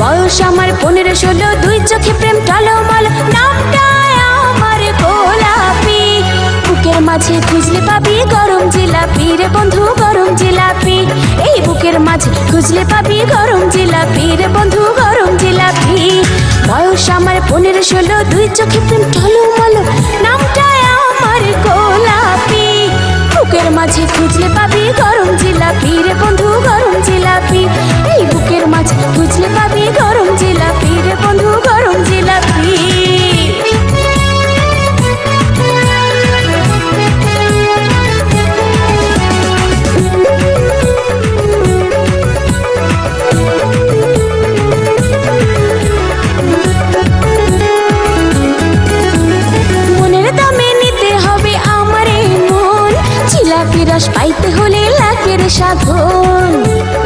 বয়স আমার পনেরো, ষোলো, দুই চোখে প্রেম টলমল। নামটা আমার গোলাপি। বুকের মাঝে খুঁজলে পাবি গরম জিলাপি রে বন্ধু, গরম জিলাপি। এই বুকের মাঝে খুঁজলে পাবি গরম জিলাপি রে বন্ধু, গরম জিলাপি। বয়স আমার পনেরো, ষোলো, দুই চোখে প্রেম টলমল। নামটা আমার গোলাপি। বুকের মাঝে খুঁজলে পাবি গরম জিলাপি প্রকাশ পাইতে হলে লাগে সাধন।